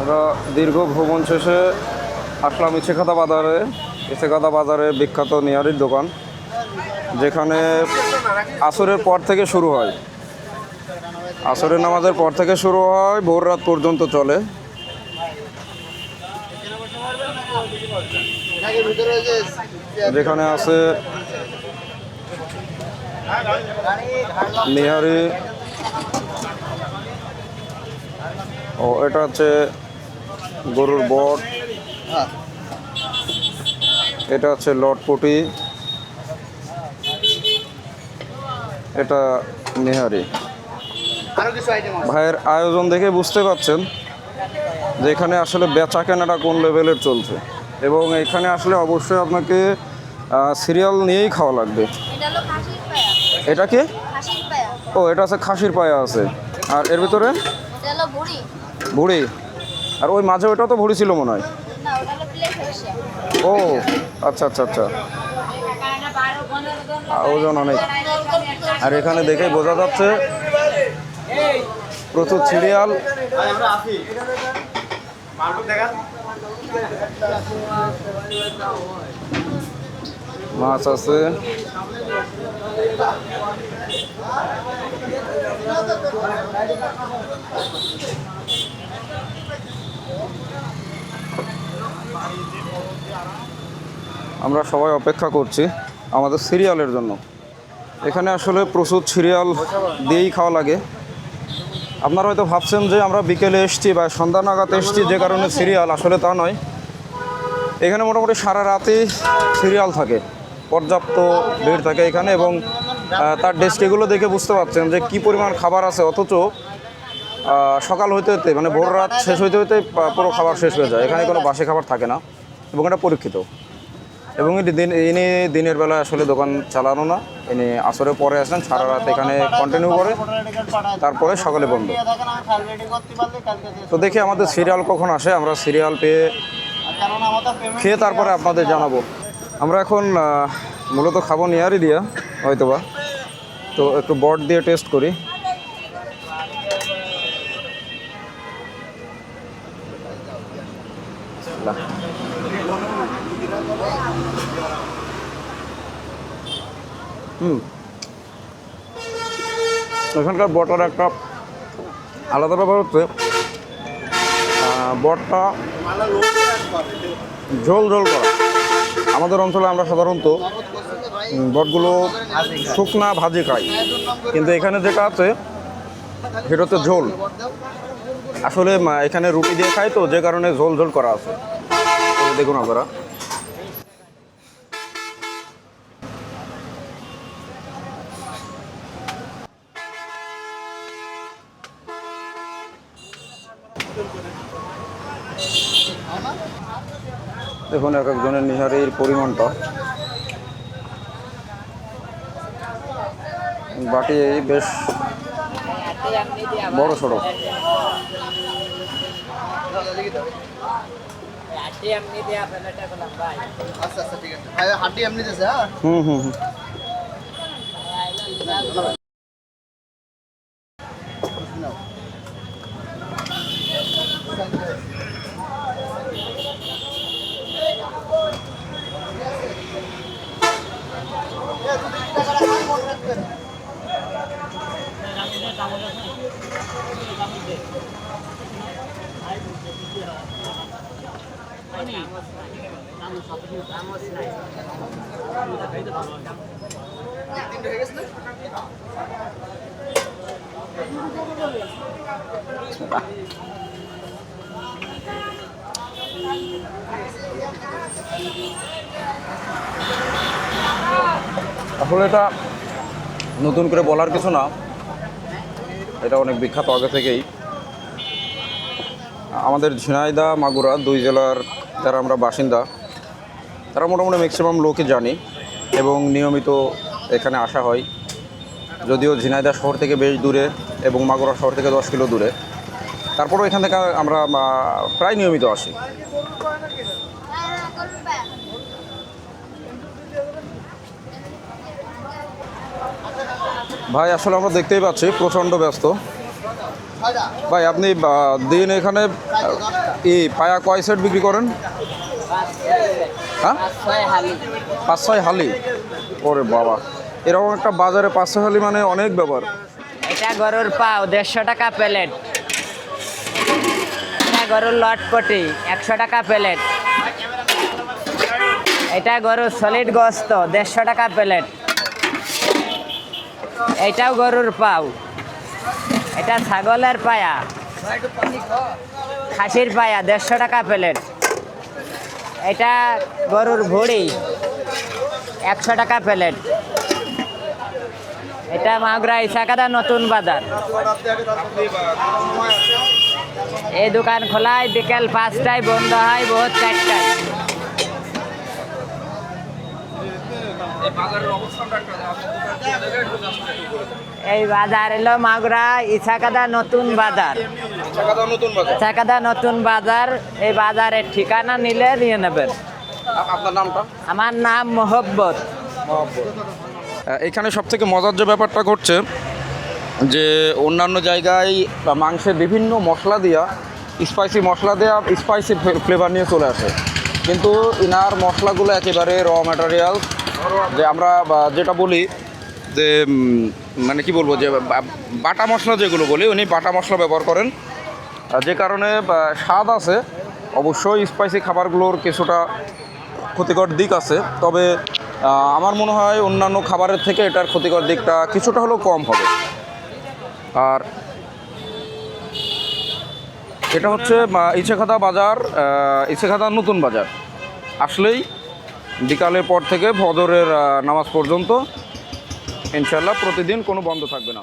আমরা দীর্ঘ ভ্রমণ শেষে আসলাম ইছেখাতা বাজারে ইছেখাতা বাজারে বিখ্যাত নিয়ারির দোকান, যেখানে আসরের পর থেকে শুরু হয়। আসরের নামাজের পর থেকে শুরু হয়, ভোর রাত পর্যন্ত চলে। যেখানে আছে নিহারি ও, এটা হচ্ছে গরুর বট। এটা হচ্ছে লটপটি এটা নেহারি। আরও কিছু আইটেম আছে? ভাইয়ের আয়োজন দেখে বুঝতে পারছেন যে এখানে আসলে বেচা কেনাটা কোন লেভেলের চলছে। এবং এখানে আসলে অবশ্যই আপনাকে সিরিয়াল নিয়েই খাওয়া লাগবে। এটা হলো খাসির পায়া। এটা কি? ও এটা আছে খাসির পায়া আছে। আর এর ভিতরে? বুড়ি ভুড়ি। আর ওই মাঝে ওটাও তো ভুড়ি ছিল মনে হয়। ওটা ও আচ্ছা আচ্ছা আচ্ছা। ওজন অনেক। আর এখানে দেখেই বোঝা যাচ্ছে প্রচুর সিরিয়াল মাছ আছে। আমরা সবাই অপেক্ষা করছি আমাদের সিরিয়ালের জন্য। এখানে আসলে প্রচুর সিরিয়াল দিয়েই খাওয়া লাগে। আপনারা হয়তো ভাবছেন যে আমরা বিকেলে এসছি বা সন্ধ্যা নাগাদ এসছি, যে কারণে সিরিয়াল। আসলে তা নয়। এখানে মোটামুটি সারা রাতেই সিরিয়াল থাকে। পর্যাপ্ত ভিড় থাকে এখানে এবং তার ডেস্টিগুলো দেখে বুঝতে পারছেন যে কি পরিমাণ খাবার আছে। অথচ সকাল হইতে হইতে মানে ভোর রাত শেষ হইতে হইতে পুরো খাবার শেষ হয়ে যায়। এখানে কোনো বাসি খাবার থাকে না এবং এটা পরীক্ষিত। এবং এটি দিন ইনি দিনের বেলা আসলে দোকান চালানো না। ইনি আসরে পরে আসেন, সারা রাত এখানে কন্টিনিউ করে, তারপরে সকালে বন্ধ। তো দেখি আমাদের সিরিয়াল কখন আসে, আমরা সিরিয়াল পেয়ে খেয়ে তারপরে আপনাদের জানাব। আমরা এখন মূলত খাব নিয়ারি দিয়া, হয়তোবা। তো একটু বট দিয়ে টেস্ট করি। হুম। এখানকার বটার একটা আলাদা ব্যাপার হচ্ছে বটটা ঝোল ঝোল করা। আমাদের অঞ্চলে আমরা সাধারণত বটগুলো শুকনা ভাজি খাই। কিন্তু এখানে যেটা আছে, সেটা হচ্ছে ঝোল। আসলে এখানে রুটি দিয়ে খাই তো, যে কারণে ঝোল ঝোল করা আছে। দেখুন আপনারা। দেখুন এক একজনের নিহারির পরিমাণটা। বাটি এই বেশ বড় সড়ো আচ্ছা আচ্ছা এমনি দিয়েছে হ্যাঁ। হুম হুম হুম। তিনটে আসলে এটা নতুন করে বলার কিছু না। এটা অনেক বিখ্যাত আগে থেকেই। আমাদের ঝিনাইদা মাগুরা দুই জেলার যারা আমরা বাসিন্দা তারা মোটামুটি ম্যাক্সিমাম লোকই জানে এবং নিয়মিত এখানে আসা হয়। যদিও ঝিনাইদা শহর থেকে বেশ দূরে এবং মাগুরা শহর থেকে দশ কিলো দূরে। তারপরেও এখান থেকে আমরা প্রায় নিয়মিত আসি। ভাই, আসলে আমরা দেখতেই পাচ্ছি, প্রচণ্ড ব্যস্ত। ভাই, আপনি দিন এখানে এই পায়া কয় সেট বিক্রি করেন? হ্যাঁ? পাঁচ ছয় হালি? ওরে বাবা। এরকম একটা বাজারে পাঁচ ছয় হালি মানে অনেক ব্যাপার। এটা গরুর পাও দেড়শো টাকা প্লেট। এটা গরুর লটপটি একশো টাকা প্লেট। এটা গরুর সলিড গোস্ত দেড়শো টাকা প্লেট। এটাও গরুর পাও। এটা ছাগলের পায়া। খাসির পায়া দেড়শো টাকা প্লেট। এটা গরুর ভুড়ি, একশো টাকা প্লেট। এটা মাগুরা ইসাকাদা নতুন বাজার। এই দোকান খোলায় বিকেল পাঁচটায়, বন্ধ হয় বহুত চারটায়। এই বাজার এলো মাগুরা ইসাকাদা নতুন বাজার। নতুন ইসাকাদা নতুন বাজার এই বাজারের ঠিকানা নিলে নিয়ে নেবেন। আপনার নামটা? আমার নাম মোহব্বত। এখানে সব থেকে মজার যে ব্যাপারটা ঘটছে যে অন্যান্য জায়গায় বা মাংসে বিভিন্ন মশলা দিয়া স্পাইসি মশলা দেওয়া স্পাইসি ফ্লেভার নিয়ে চলে আসে। কিন্তু ইনার মশলাগুলো একেবারে র ম্যাটেরিয়াল যে আমরা যেটা বলি যে মানে কি বলব যে বাটা মশলা যেগুলো বলি উনি বাটা মশলা ব্যবহার করেন। যে কারণে স্বাদ আছে অবশ্যই স্পাইসি খাবারগুলোর কিছুটা ক্ষতিকর দিক আছে। তবে আমার মনে হয় অন্যান্য খাবারের থেকে এটার ক্ষতিকর দিকটা কিছুটা হলেও কম হবে। আর এটা হচ্ছে আহ, ইছেখাদা বাজার আহ, ইছেখাদা নতুন বাজার। আসলেই বিকালের পর থেকে ভদরের নামাজ পর্যন্ত ইনশাল্লাহ প্রতিদিন কোনো বন্ধ থাকবে না।